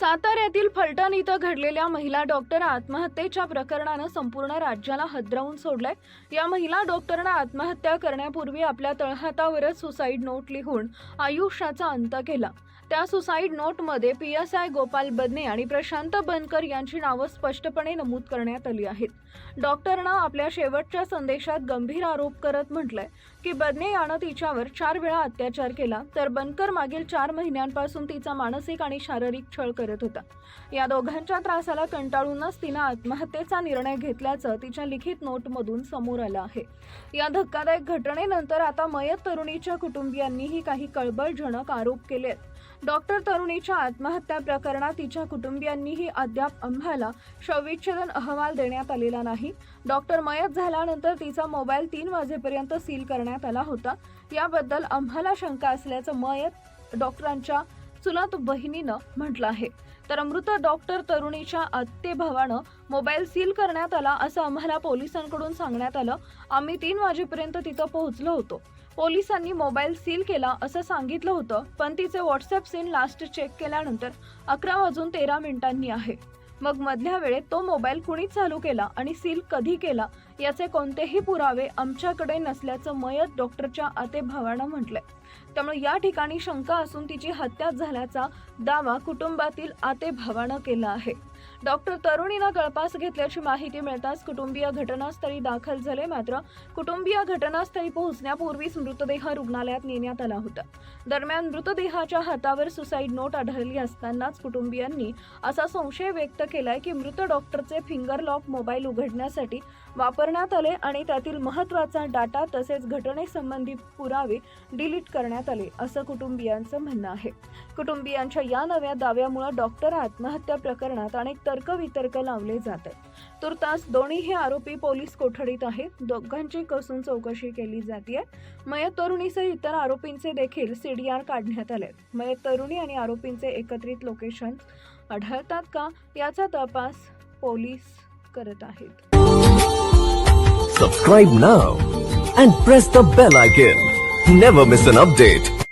साताऱ्यातील फलटण इथं घडलेल्या महिला डॉक्टर आत्महत्येच्या प्रकरणानं संपूर्ण राज्याला हदरावून सोडलंय. या महिला डॉक्टरनं आत्महत्या करण्यापूर्वी आपल्या तळहातावरच सुसाईड नोट लिहून आयुष्याचा अंत केला. त्या सुसाईड नोटमध्ये P S I Gopal Badane आणि प्रशांत बनकर यांची नावं स्पष्टपणे नमूद करण्यात आली आहेत. डॉक्टरनं आपल्या शेवटच्या संदेशात गंभीर आरोप करत म्हटलंय की बदने यानं तिच्यावर चार वेळा अत्याचार केला तर बनकर मागील चार महिन्यांपासून तिचा मानसिक आणि शारीरिक छळ करत होता. या दोघांच्या त्रासाला कंटाळूनच तिनं आत्महत्येचा निर्णय घेतल्याचं तिच्या लिखित नोटमधून समोर आलं आहे. या धक्कादायक घटनेनंतर आता मयत तरुणीच्या कुटुंबियांनीही काही कळबळजनक आरोप केले आहेत डॉक्टर तरुणीच्या आत्महत्या प्रकरणात तिच्या कुटुंबियांनीही अद्याप आम्हाला शवविच्छेदन अहवाल देण्यात आलेला नाही. डॉक्टर मयत झाल्यानंतर तिचा मोबाईल तीन वाजेपर्यंत सील करण्यात आला होता. याबद्दल आम्हाला शंका असल्याचं मयत डॉक्टरांच्या चुलत बहिणीनं म्हटलं आहे. तर मृत डॉक्टर तरुणीच्या आत्तेभावानं मोबाईल सील करण्यात आला असं आम्हाला पोलिसांकडून सांगण्यात आलं. आम्ही तीन वाजेपर्यंत तिथं पोहोचलो होतो. पोलिसांनी मोबाईल सील केला असं सांगितलं होतं पण तिचे व्हॉट्सअप सीन लास्ट चेक केल्यानंतर अकरा वाजून तेरा मिनिटांनी आहे. मग मधल्या वेळेत तो मोबाईल कुणीच चालू केला आणि सील कधी केला याचे कोणतेही पुरावे आमच्याकडे नसल्याचं मयत डॉक्टरच्या आतेभावानं म्हटलंय. त्यामुळे या ठिकाणी शंका असून तिची हत्या झाल्याचा दावा कुटुंबातील आतेभावानं केला आहे. डॉक्टर तरुणीनं गळपास घेतल्याची माहिती मिळताच कुटुंबीय घटनास्थळी दाखल झाले. मात्र कुटुंबीय घटनास्थळी पोहोचण्यापूर्वीच मृतदेह रुग्णालयात नेण्यात आला होता. दरम्यान मृतदेहाच्या हातावर सुसाईड नोट आढळली असतानाच कुटुंबियांनी असा संशय व्यक्त केलाय की मृत डॉक्टरचे फिंगर लॉक मोबाईल उघडण्यासाठी वापरण्यात आले आणि त्यातील महत्त्वाचा डाटा तसेच घटनेसंबंधी पुरावे डिलीट करण्यात आले असं कुटुंबियांचं म्हणणं आहे. कुटुंबियांच्या या नव्या दाव्यामुळे डॉक्टर आत्महत्या प्रकरणात अनेक तर्कवितर्क लावले जात आहेत तुर्तास दोन्हीही आरोपी पोलीस कोठडीत आहेत? दोघांची कसून चौकशी केली जाते मयत तरुणीसह इतर आरोपींचे देखील सीडीआर काढण्यात आले मयत तरुणी आणि आरोपींचे एकत्रित लोकेशन आढळतात का? याचा तपास पोलीस करत आहेत. Subscribe now and press the bell icon never miss an update